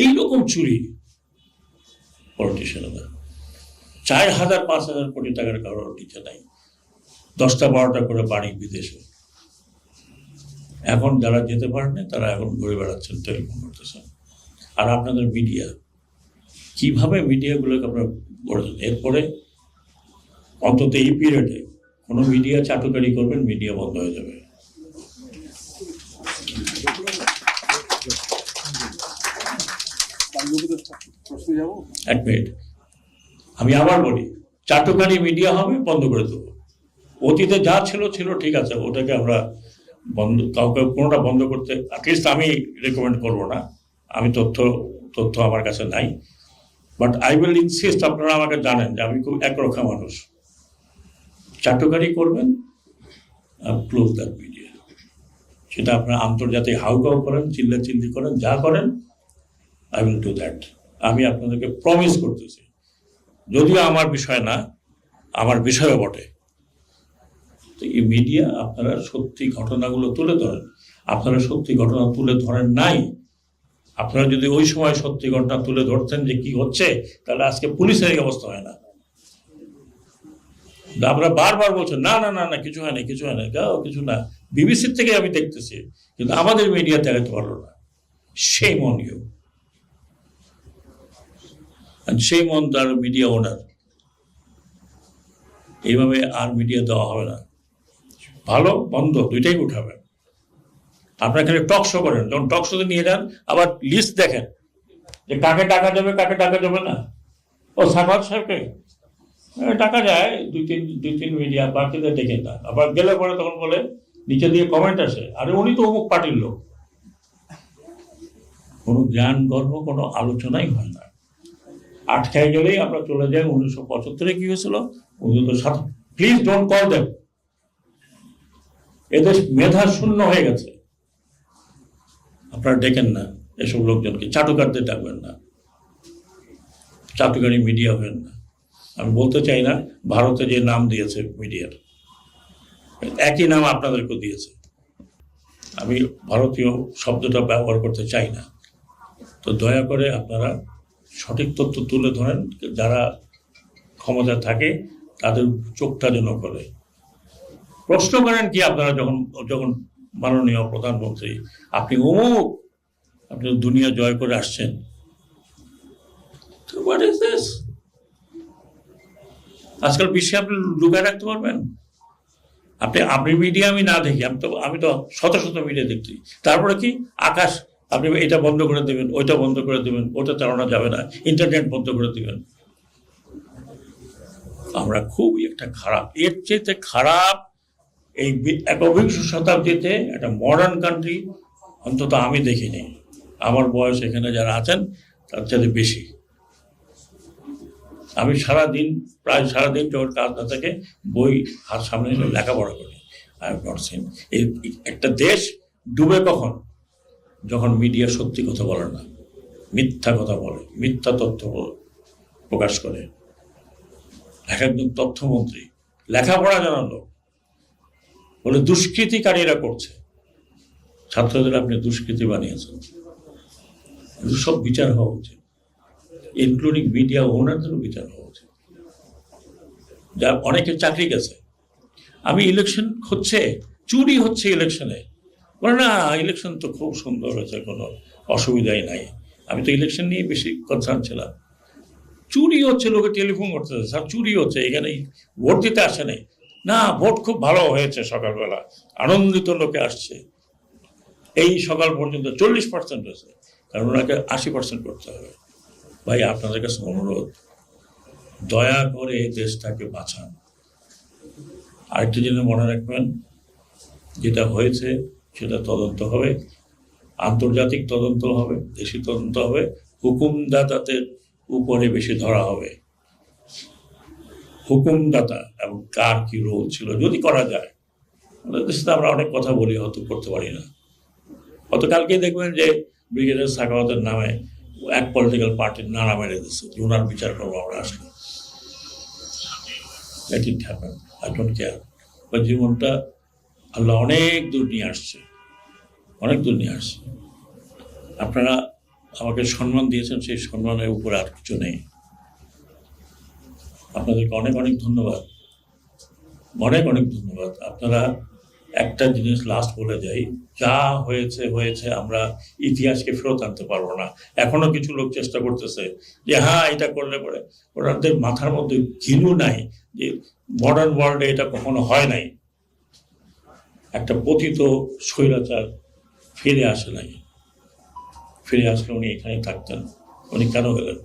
এইরকম চুরি পলিটিশিয়ানরা চার হাজার, পাঁচ হাজার কোটি টাকার কারোর নিচে নাই। দশটা, বারোটা করে বাড়ি বিদেশে। এখন যারা যেতে পারেন, তারা এখন ঘুরে বেড়াচ্ছেন টেলিফোন করতেছেন। আর আপনাদের মিডিয়া কীভাবে মিডিয়াগুলোকে আপনারা গড়েছেন এরপরে অন্তত এই পিরিয়ডে কোনো মিডিয়া চাটুকারি করবেন মিডিয়া বন্ধ হয়ে যাবে প্রশ্নে যাব? এক মিনিট আমি আবার বলি চাটুকারি মিডিয়া হবে, বন্ধ করে দেবো। অতীতে যা ছিল ছিল, ঠিক আছে, ওটাকে আমরা বন্ধ, কাউকে কোনোটা বন্ধ করতে অ্যাটলিস্ট আমি রেকমেন্ড করব না। আমি তথ্য তথ্য আমার কাছে নাই। বাট আই উইল ইনসিস্ট আপনারা আমাকে জানেন যে আমি খুব একরক্ষা মানুষ। চাটুকারি করবেন ক্লোজ দ্যাট মিডিয়া সেটা আপনারা আন্তর্জাতিক হাউকাউ করেন চিল্লা চিল্লি করেন, যা করেন আই উইল ডু দ্যাট আমি আপনাদেরকে প্রমিস করতেছি। যদিও আমার বিষয় না, আমার বিষয়ও বটে। তো এই মিডিয়া আপনারা সত্যি ঘটনাগুলো তুলে ধরেন। আপনারা সত্যি ঘটনা তুলে ধরেন নাই। আপনারা যদি ওই সময় সত্যি ঘটনা তুলে ধরতেন যে কি হচ্ছে, তাহলে আজকে পুলিশের এই অবস্থা হয় না। আমরা বারবার বলছেন না না না না, কিছু হয় না, কিছু হয় না, গাও, কিছু না। বিবিসির থেকে আমি দেখতেছি, কিন্তু আমাদের মিডিয়া দেখাতে পারল না। Shame on you and shame on the media owner. এইভাবে আর মিডিয়া দেওয়া হবে না। ভালো, বন্ধ, দুইটাই উঠাবেন আপনার এখানে টক শো করেন। যখন টক শোতে নিয়ে যান, আবার লিস্ট দেখেন। যে কাকে টাকা দেবে, কাকে টাকা দেবে না। ও সাফাত সাহেবকে। টাকা যায়, দুই তিন দুই তিন মিডিয়া বাকিদের দেখেন না। আবার গেলে পরে তখন বলে, নিচে দিয়ে কমেন্ট আসে। আরে, উনি তো অমুক পার্টির লোক। কোনো জ্ঞান, গর্ব, কোনো আলোচনাই হয় না। আটকায় গেলেই আমরা চলে যাই উনিশশো পঁচাত্তরে কি হয়েছিল? উনিশশো সাত প্লিজ ডোন্ট কল দেম এদের মেধা শূন্য হয়ে গেছে। আপনারা ডেকেন না, এসব লোকজনকে। চাটুকারদের ডাকবেন না। চাটুকারি মিডিয়া হবেন না। আমি বলতে চাই না, ভারতে যে নাম দিয়েছে মিডিয়ার, একই নাম আপনাদেরকে দিয়েছে। আমি ভারতীয় শব্দটা ব্যবহার করতে চাই না। তো দয়া করে আপনারা সঠিক তথ্য তুলে ধরেন, যারা ক্ষমতা থাকে, তাদের চোখটা যেন করে প্রশ্ন করেন কি আপনারা যখন যখন মাননীয় প্রধানমন্ত্রী, আপনি অমুক, আপনি দুনিয়া জয় করে আসছেন। ইজ আজকাল বিশ্বে আপনি লুকায় রাখতে পারবেন। আপনি আপনি মিডিয়া আমি না দেখি, আমি তো আমি তো শত শত মিডিয়া দেখছি। তারপরে কি? আকাশ আপনি এটা বন্ধ করে দেবেন, ওইটা বন্ধ করে দেবেন, ওটা চালানো যাবে না ইন্টারনেট বন্ধ করে দেবেন। আমরা খুবই একটা খারাপ, এর চেয়ে খারাপ এই একবিংশ শতাব্দীতে একটা মডার্ন কান্ট্রি অন্তত আমি দেখিনি। আমার বয়স এখানে যারা আছেন, তার চাইতে বেশি। আমি সারা দিন প্রায় সারা দিন যখন কাজ না থাকে, বই হাত সামনে লেখাপড়া করি। আই হ্যাভ নট সিন এই একটা দেশ ডুবে কখন? যখন মিডিয়া সত্যি কথা বলে না, মিথ্যা কথা বলে, মিথ্যা তথ্য প্রকাশ করে। এক একজন তথ্যমন্ত্রী, লেখাপড়া জানার লোক, বলে দুষ্কৃতিকারীরা করছে। ছাত্রদের আপনি দুষ্কৃতি বানিয়েছেন। সব বিচার হওয়া উচিত। ইনক্লুডিং মিডিয়া ওনারদেরও বিচার হওয়া উচিত। যা অনেকে চাকরি গেছে। আমি ইলেকশন হচ্ছে, চুরি হচ্ছে ইলেকশনে বলে, না ইলেকশন তো খুব সুন্দর হয়েছে, কোনো অসুবিধাই নাই। আমি তো ইলেকশন নিয়ে বেশি কনসার্ন ছিলাম। চুরি হচ্ছে, লোকে টেলিফোন করতেছে, স্যার, চুরি হচ্ছে, এখানে ভোট দিতে আসে নাই। না, ভোট খুব ভালো হয়েছে সকালবেলা, আনন্দিত লোকে আসছে। এই সকাল পর্যন্ত চল্লিশ পার্সেন্ট হয়েছে, কারণ ওনাকে আশি পার্সেন্ট করতে হবে। ভাই, আপনাদের কাছে অনুরোধ, দয়া করে এই দেশটাকে বাঁচান। আরেকটি জিনিস মনে রাখবেন, যেটা হয়েছে সেটা তদন্ত হবে, আন্তর্জাতিক তদন্ত হবে, দেশি তদন্ত হবে, হুকুমদাতাদের উপরে বেশি ধরা হবে। হুকুমদাতা এবং কার কি রোল ছিল, যদি করা যায় দেশে আমরা অনেক কথা বলি, হয়তো করতে পারি না। গতকালকেই দেখবেন যে ব্রিগেডিয়ার সাকাওয়াতের নামে এক পলিটিক্যাল পার্টির নানা মেরে দিচ্ছে যে বিচার করব আমরা আসলে হ্যাপেন আই ডোন্ট কেয়ার বা জীবনটা আল্লাহ অনেক দূর নিয়ে আসছে। অনেক দূর নিয়ে আসছে। আপনারা আমাকে সম্মান দিয়েছেন, সেই সম্মানের উপরে আর কিছু নেই। আপনাদেরকে অনেক অনেক ধন্যবাদ। অনেক অনেক ধন্যবাদ। আপনারা একটা জিনিস লাস্ট বলে যাই যা হয়েছে হয়েছে, আমরা ইতিহাসকে ফেরত আনতে পারব না। এখনও কিছু লোক চেষ্টা করতেছে যে হ্যাঁ এটা করলে পরে। ওনাদের মাথার মধ্যে ঘিনু নাই যে মডার্ন ওয়ার্ল্ডে এটা কখনো হয় নাই। একটা পতিত স্বৈরাচার ফিরে আসে নাই। ফিরে আসলে উনি এখানে থাকতেন। উনি কেন গেলেন?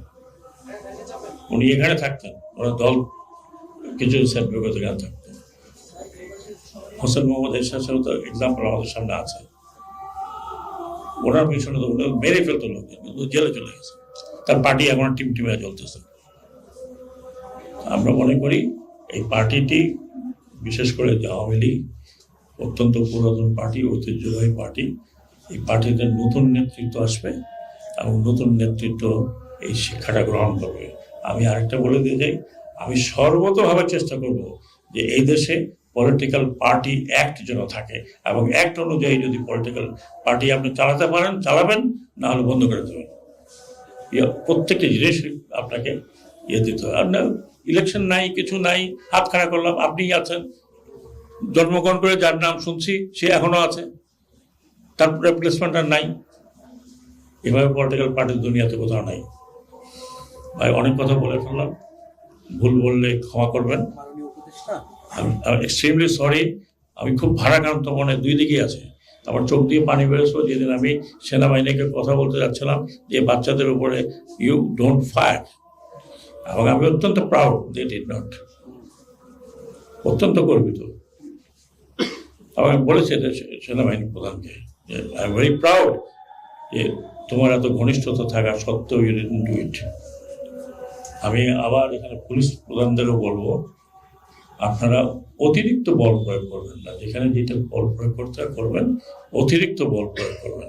উনি এখানে থাকতেন। ওরা দল কিছু সেট বিগত এখানে থাকতেন। হোসেন মোহাম্মদ এরশাদ তো এক্সাম্পল আমাদের সামনে আছে। ওনার পিছনে তো ওটা মেরে ফেলতো লোক কিন্তু জেলে চলে গেছে। তার পার্টি এখন টিম টিমে চলতেছে। আমরা মনে করি এই পার্টিটি বিশেষ করে আওয়ামী লীগ অত্যন্ত পুরাতন পার্টি, ঐতিহ্যবাহী পার্টি। এই পার্টিতে নতুন নেতৃত্ব আসবে এবং নতুন নেতৃত্ব এই শিক্ষাটা গ্রহণ করবে। আমি আরেকটা বলে দিয়ে যাই আমি সর্বতভাবে চেষ্টা করব যে এই দেশে পলিটিক্যাল পার্টি অ্যাক্ট যেন থাকে এবং অ্যাক্ট অনুযায়ী যদি পলিটিক্যাল পার্টি আপনি চালাতে পারেন, চালাবেন না হলে বন্ধ করে দেবেন। প্রত্যেকটি জিনিস আপনাকে ইয়ে দিতে হবে। আপনার ইলেকশন নাই, কিছু নাই হাত খাড়া করলাম, আপনিই আছেন জন্মগ্রহণ করে যার নাম শুনছি সে এখনও আছে। তার রিপ্লেসমেন্ট আর নাই। এভাবে পলিটিক্যাল পার্টির দুনিয়াতে কোথাও নাই। ভাই অনেক কথা বলে ফেললাম। ভুল বললে ক্ষমা করবেন। আমি এক্সট্রিমলি সরি আমি খুব ভারাক্রান্ত মনে দুই দিকেই আছে। আমার চোখ দিয়ে পানি বেরোছিল যেদিন আমি সেনাবাহিনীকে কথা বলতে যাচ্ছিলাম যে বাচ্চাদের উপরে ইউ ডোন্ট ফায়ার এবং আমি অত্যন্ত প্রাউড দে ডিড নট অত্যন্ত গর্বিত। এবং বলেছে সেনাবাহিনী প্রধানকে যে আই এম ভেরি প্রাউড যে তোমার এত ঘনিষ্ঠতা থাকা সত্ত্বেও ইউ ডিডেন্ট ডু ইট আমি আবার এখানে পুলিশ প্রধানদেরও বলব, আপনারা অতিরিক্ত বল প্রয়োগ করবেন না। যেখানে যেটা বল প্রয়োগ করতে করবেন, অতিরিক্ত বল প্রয়োগ করবেন।